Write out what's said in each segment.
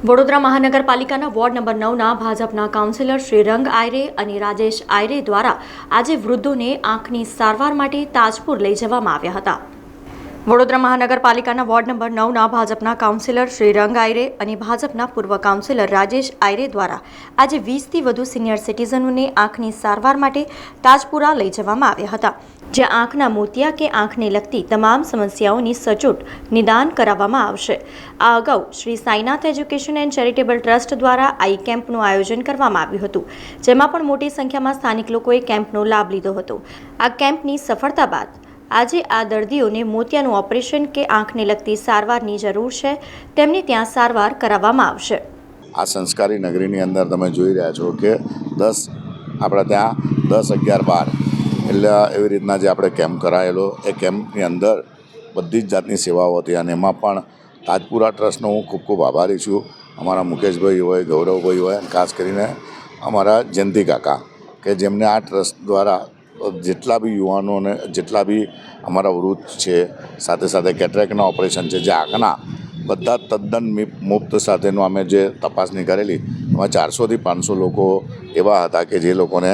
વડોદરા મહાનગરપાલિકાના ward number નવના ભાજપના councillor Shri રંગ આયરે અને રાજેશ આયરે દ્વારા આજે વૃદ્ધોને આંખની સારવાર માટે તાજપુર લઈ જવામાં આવ્યા હતા. વડોદરા મહાનગરપાલિકાના વોર્ડ નંબર નવના ભાજપના કાઉન્સિલર શ્રી રંગ આયરે અને ભાજપના પૂર્વ કાઉન્સિલર રાજેશ આયરે દ્વારા આજે વીસથી વધુ સિનિયર સિટીઝનોને આંખની સારવાર માટે તાજપુરા લઈ જવામાં આવ્યા હતા, જ્યાં આંખના મોતિયા કે આંખને લગતી તમામ સમસ્યાઓની સચોટ નિદાન કરાવવામાં આવશે. આ અગાઉ Shri Sainath education and charitable trust દ્વારા આઈ કેમ્પનું આયોજન કરવામાં આવ્યું હતું, જેમાં પણ મોટી સંખ્યામાં સ્થાનિક લોકોએ કેમ્પનો લાભ લીધો હતો. આ કેમ્પની સફળતા બાદ આજે આ દર્દીઓને મોતિયાનું ઓપરેશન કે આંખને લગતી સારવારની જરૂર છે, તેમને ત્યાં સારવાર કરાવવામાં આવશે. આ સંસ્કારી નગરીની અંદર તમે જોઈ રહ્યા છો કે દસ, આપણા ત્યાં દસ અગિયાર બાર, એટલે એવી રીતના જે આપણે કેમ્પ કરાયેલો, એ કેમ્પની અંદર બધી જ જાતની સેવાઓ હતી અને એમાં પણ તાજપુરા ટ્રસ્ટનો હું ખૂબ ખૂબ આભારી છું. અમારા મુકેશભાઈ હોય, ગૌરવભાઈ હોય અને ખાસ કરીને અમારા જયંતિ કાકા, કે જેમને આ ટ્રસ્ટ દ્વારા જેટલા બી યુવાનોને, જેટલા બી અમારા વૃદ્ધ છે, સાથે સાથે કેટરેકના ઓપરેશન છે, જે આંખના બધા તદ્દન મુક્ત સાથેનું અમે જે તપાસણી કરેલી, એમાં ચારસોથી પાંચસો લોકો એવા હતા કે જે લોકોને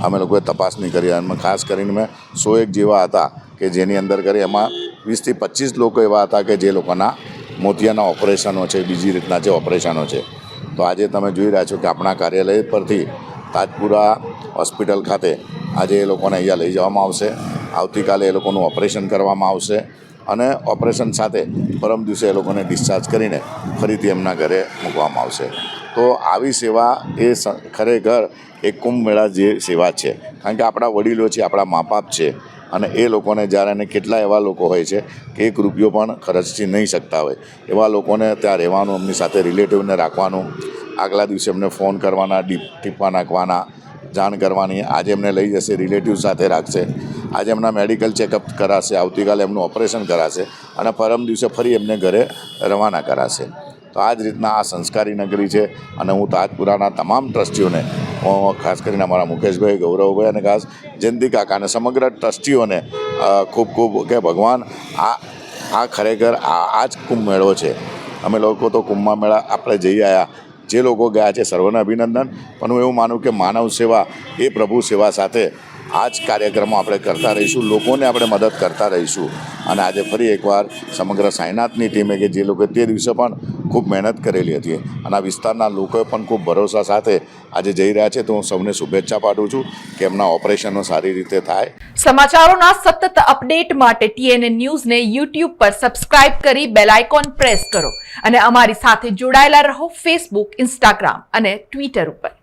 અમે લોકોએ તપાસણી કરી. અને ખાસ કરીને મેં સો એક જેવા હતા કે જેની અંદર કરી એમાં વીસથી પચીસ લોકો એવા હતા કે જે લોકોના મોતિયાના ઓપરેશનો છે, બીજી રીતના જે ઓપરેશનો છે. તો આજે તમે જોઈ રહ્યા છો કે આપણા કાર્યાલય પરથી તાજપુરા હોસ્પિટલ ખાતે આજે એ લોકોને અહીંયા લઈ જવામાં આવશે. આવતીકાલે એ લોકોનું ઓપરેશન કરવામાં આવશે અને ઓપરેશન સાથે પરમ દિવસે એ લોકોને ડિસ્ચાર્જ કરીને ફરીથી એમના ઘરે મૂકવામાં આવશે. તો આવી સેવા એ ખરેખર એક કુંભ મેળા જે સેવા છે. કારણ કે આપણા વડીલો છે, આપણા મા બાપ છે અને એ લોકોને જ્યારે અને કેટલા એવા લોકો હોય છે કે એક રૂપિયો પણ ખર્ચી નહીં શકતા હોય. એવા લોકોને ત્યાં રહેવાનું, એમની સાથે રિલેટિવને રાખવાનું, આગલા દિવસે એમને ફોન કરવાના, ડીપ ટીપા નાખવાના જાણ કરવાની આજે એમને લઈ જશે રિલેટિવ સાથે રાખશે. આજે એમના મેડિકલ ચેકઅપ કરાશે, આવતીકાલે એમનું ઓપરેશન કરાશે અને પરમ દિવસે ફરી એમને ઘરે રવાના કરાશે. તો આ જ રીતના આ સંસ્કારી નગરી છે અને હું તાજપુરાના તમામ ટ્રસ્ટીઓને, હું ખાસ કરીને અમારા મુકેશભાઈ, ગૌરવભાઈ અને ખાસ જયંતિ કાકા અને સમગ્ર ટ્રસ્ટીઓને ખૂબ ખૂબ કે ભગવાન, આ આ ખરેખર આ આ જ કુંભ મેળો છે. અમે લોકો તો કુંભમાં મેળા, આપણે જઈ આવ્યા જે લોકો ગયા છે, સર્વને અભિનંદન. પણ હું એવું માનું કે માનવ સેવા એ પ્રભુ સેવા સાથે આ જ કાર્યક્રમો આપણે કરતા રહીશું, લોકોને આપણે મદદ કરતા રહીશું. અને આજે ફરી એકવાર સમગ્ર સાયનાથની ટીમે કે જે લોકો તે દિવસે પણ ખૂબ મહેનત કરેલી હતી અને આ વિસ્તારના લોકોએ પણ ખૂબ ભરોસા સાથે આજે જઈ રહ્યા છે. તો હું સૌને શુભેચ્છા પાઠવું છું કે એમના ઓપરેશનો સારી રીતે થાય. સમાચારોના સતત અપડેટ માટે ટીએનએ ન્યૂઝને યુટ્યુબ પર સબસ્ક્રાઇબ કરી બેલ આઇકોન પ્રેસ કરો અને અમારી સાથે જોડાયેલા રહો ફેસબુક, ઇન્સ્ટાગ્રામ અને ટ્વિટર ઉપર.